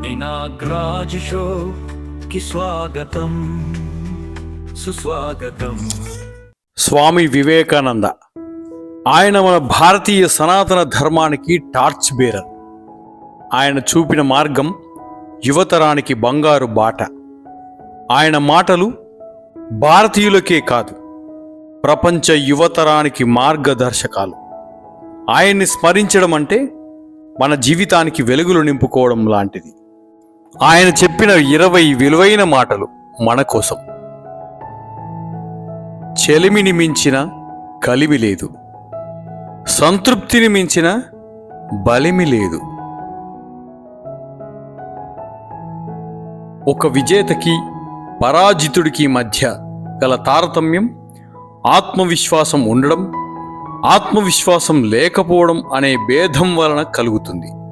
నాగరాజ్ షోకి స్వాగతం సుస్వాగతం స్వామి వివేకానంద ఆయన మన భారతీయ సనాతన ధర్మానికి టార్చ్ బేరర్. ఆయన చూపిన మార్గం యువతరానికి బంగారు బాట. ఆయన మాటలు భారతీయులకే కాదు ప్రపంచ యువతరానికి మార్గదర్శకాలు. ఆయన్ని స్మరించడం అంటే మన జీవితానికి వెలుగులు నింపుకోవడం లాంటిది. ఆయన చెప్పిన ఇరవై విలువైన మాటలు మన కోసం. చెలిమిని మించిన కలిమి లేదు. సంతృప్తిని మించిన బలిమి లేదు. ఒక విజేతకి పరాజితుడికి మధ్య గల తారతమ్యం ఆత్మవిశ్వాసం ఉండడం ఆత్మవిశ్వాసం లేకపోవడం అనే భేదం వలన కలుగుతుంది.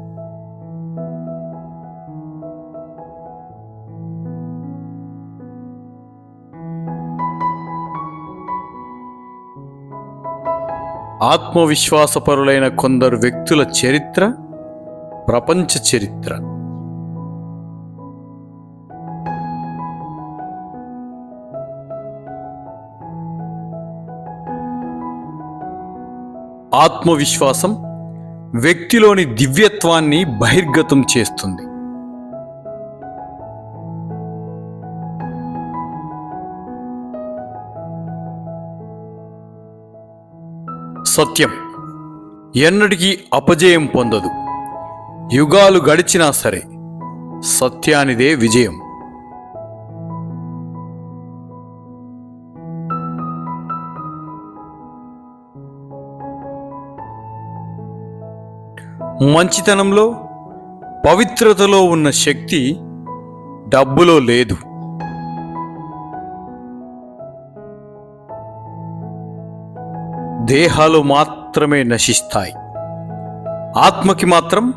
ఆత్మవిశ్వాసపరులైన కొందరు వ్యక్తుల చరిత్ర ప్రపంచ చరిత్ర. ఆత్మవిశ్వాసం వ్యక్తిలోని దివ్యత్వాన్ని బహిర్గతం చేస్తుంది. సత్యం. ఎన్నటికీ అపజయం పొందదు. యుగాలు గడిచినా సరే సత్యానిదే విజయం. మంచితనంలో పవిత్రతలో ఉన్న శక్తి డబ్బులో లేదు. దేహాలు మాత్రమే నశిస్తాయి. ఆత్మకి మాత్రం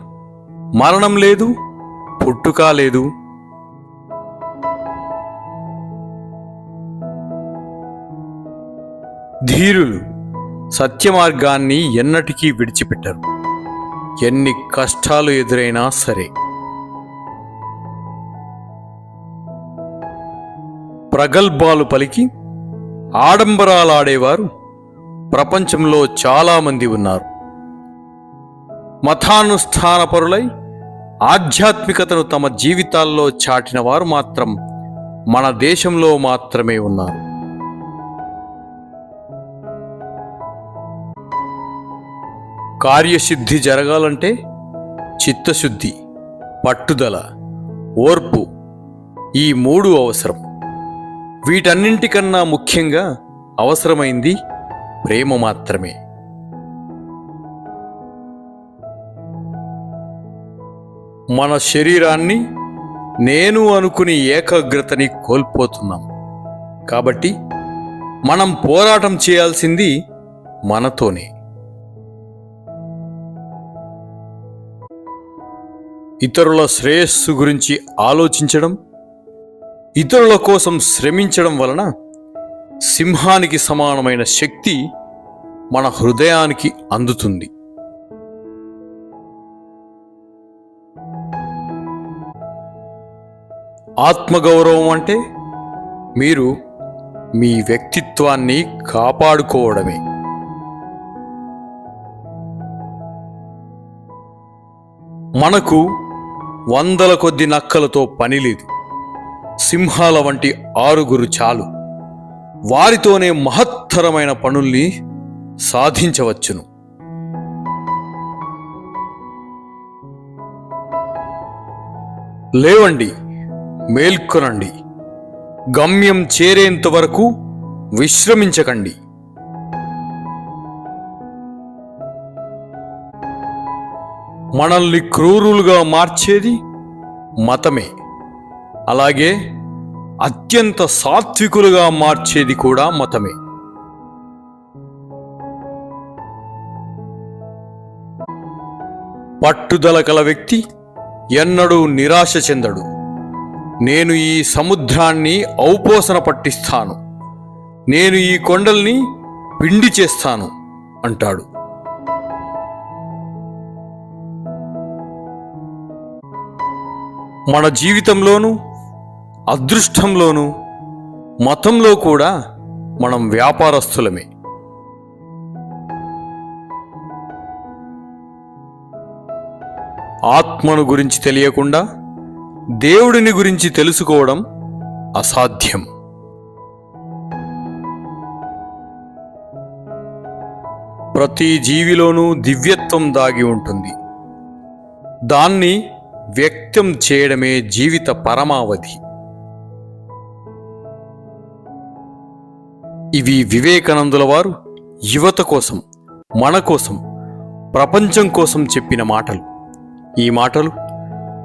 మరణం లేదు పుట్టుక లేదు. ధీరులు సత్యమార్గాన్ని ఎన్నటికీ విడిచిపెట్టరు. ఎన్ని కష్టాలు ఎదురైనా సరే. ప్రగల్భాలు పలికి ఆడంబరాలాడేవారు ప్రపంచంలో చాలామంది ఉన్నారు. మతానుష్ఠానపరులై ఆధ్యాత్మికతను తమ జీవితాల్లో చాటిన వారు మాత్రం మన దేశంలో మాత్రమే ఉన్నారు. కార్యసిద్ధి జరగాలంటే చిత్తశుద్ధి పట్టుదల ఓర్పు ఈ మూడు అవసరం. వీటన్నింటికన్నా ముఖ్యంగా అవసరమైంది ప్రేమ మాత్రమే. మన శరీరాన్ని నేను అనుకుని ఏకాగ్రతని కోల్పోతున్నాం. కాబట్టి మనం పోరాటం చేయాల్సింది మనతోనే. ఇతరుల శ్రేయస్సు గురించి ఆలోచించడం ఇతరుల కోసం శ్రమించడం వలన సింహానికి సమానమైన శక్తి మన హృదయానికి అందుతుంది. ఆత్మగౌరవం అంటే మీరు మీ వ్యక్తిత్వాన్ని కాపాడుకోవడమే. మనకు వందల కొద్ది నక్కలతో పని లేదు. సింహాల వంటి ఆరుగురు చాలు. వారితోనే మహత్తరమైన పనుల్ని సాధించవచ్చును. లేవండి మేల్కొనండి. గమ్యం చేరేంత వరకు విశ్రమించకండి. మనల్ని క్రూరులుగా మార్చేది మతమే. అలాగే అత్యంత సాత్వికులుగా మార్చేది కూడా మతమే. పట్టుదల కల వ్యక్తి ఎన్నడూ నిరాశ చెందడు. నేను ఈ సముద్రాన్ని ఔపోసన పట్టిస్తాను. నేను ఈ కొండల్ని పిండి చేస్తాను అంటాడు. మన జీవితంలోనూ అదృష్టంలోనూ మతంలో కూడా మనం వ్యాపారస్తులమే. ఆత్మను గురించి తెలియకుండా దేవుడిని గురించి తెలుసుకోవడం అసాధ్యం. ప్రతి జీవిలోనూ దివ్యత్వం దాగి ఉంటుంది. దాన్ని వ్యక్తం చేయడమే జీవిత పరమావధి. ఇవి వివేకానందుల వారు యువత కోసం మన కోసం ప్రపంచం కోసం చెప్పిన మాటలు. ఈ మాటలు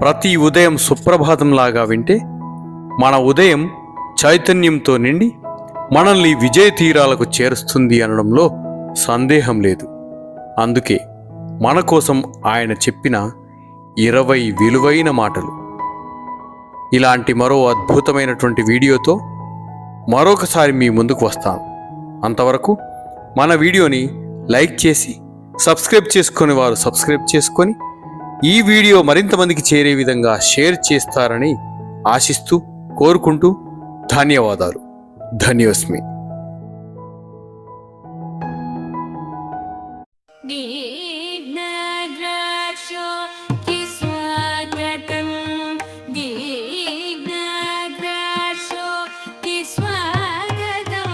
ప్రతి ఉదయం సుప్రభాతంలాగా వింటే మన ఉదయం చైతన్యంతో నిండి మనల్ని విజయ తీరాలకు చేరుస్తుంది అనడంలో సందేహం లేదు. అందుకే మన కోసం ఆయన చెప్పిన ఇరవై విలువైన మాటలు. ఇలాంటి మరో అద్భుతమైనటువంటి వీడియోతో మరొకసారి మీ ముందుకు వస్తాను. అంతవరకు మన వీడియోని లైక్ చేసి సబ్స్క్రైబ్ చేసుకుని వారు సబ్స్క్రైబ్ చేసుకొని ఈ వీడియో మరింత మందికి చేరే విధంగా షేర్ చేస్తారని ఆశిస్తూ కోరుకుంటూ ధన్యవాదాలు. ధన్యోస్మి